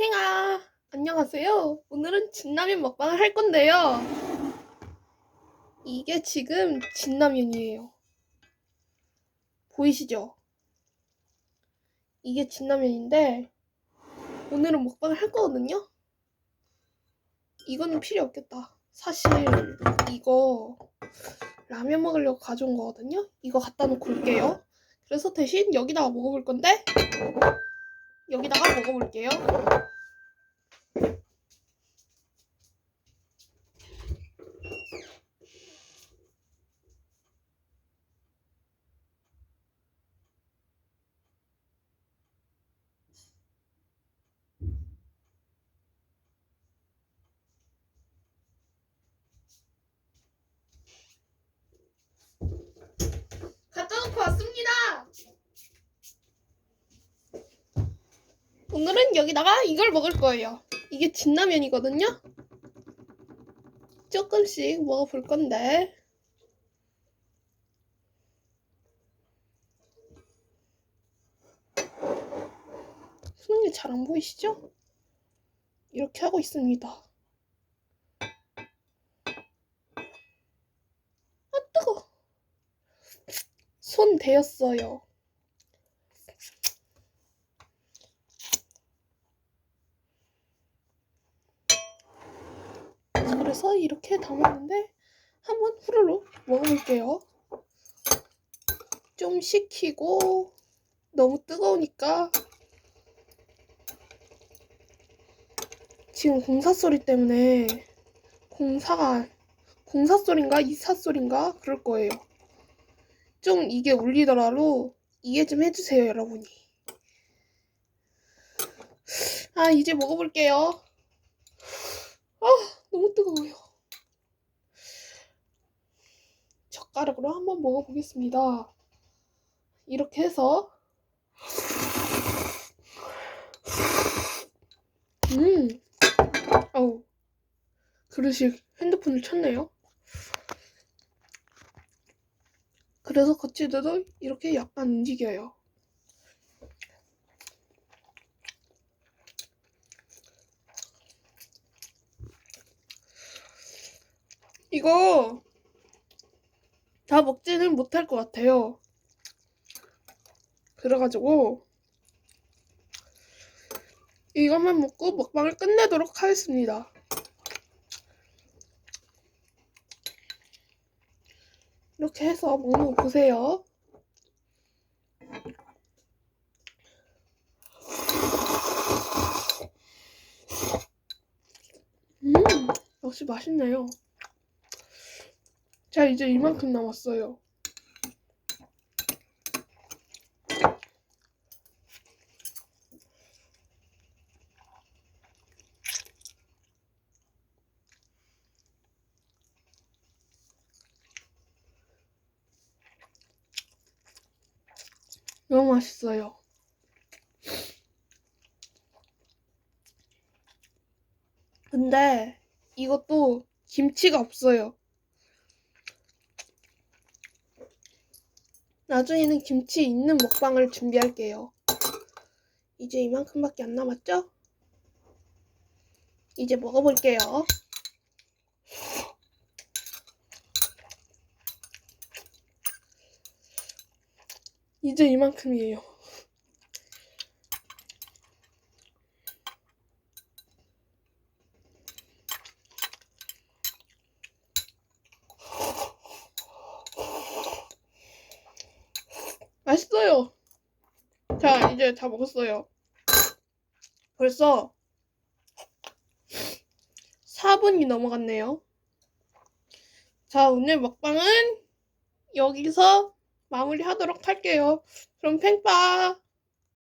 팽아, 안녕하세요. 오늘은 진라면 먹방을 할 건데요. 이게 지금 진라면이에요. 보이시죠? 이게 진라면인데 오늘은 먹방을 할 거거든요. 이거는 필요 없겠다. 사실 이거 라면 먹으려고 가져온 거거든요. 이거 갖다 놓고 올게요. 그래서 대신 여기다가 먹어볼 건데 여기다가 먹어볼게요. 갖다 놓고 왔습니다. 오늘은 여기다가 이걸 먹을 거예요. 이게 진라면이거든요. 조금씩 먹어볼 건데. 손이 잘안 보이시죠? 이렇게 하고 있습니다. 아, 뜨거! 손 대었어요. 그래서 이렇게 담았는데 한번 후루룩 먹어볼게요. 좀 식히고 너무 뜨거우니까 지금 공사 소리 때문에 공사가 공사 소린가 이사 소린가 그럴 거예요. 좀 이게 울리더라도 이해 좀 해주세요, 여러분이. 아, 이제 먹어볼게요. 아, 너무 뜨거워요. 젓가락으로 한번 먹어보겠습니다. 이렇게 해서 음, 어우, 그릇이 핸드폰을 쳤네요. 그래서 거치대도 이렇게 약간 움직여요. 이거 다 먹지는 못할 것 같아요. 그래가지고 이것만 먹고 먹방을 끝내도록 하겠습니다. 이렇게 해서 먹는 거 보세요. 음, 역시 맛있네요. 자, 이제 이만큼 남았어요. 너무 맛있어요. 근데 이것도 김치가 없어요. 나중에는 김치 있는 먹방을 준비할게요. 이제 이만큼밖에 안 남았죠? 이제 먹어볼게요. 이제 이만큼이에요. 맛있어요. 자, 이제 다 먹었어요. 벌써 4분이 넘어갔네요. 자, 오늘 먹방은 여기서 마무리하도록 할게요. 그럼 팽빠.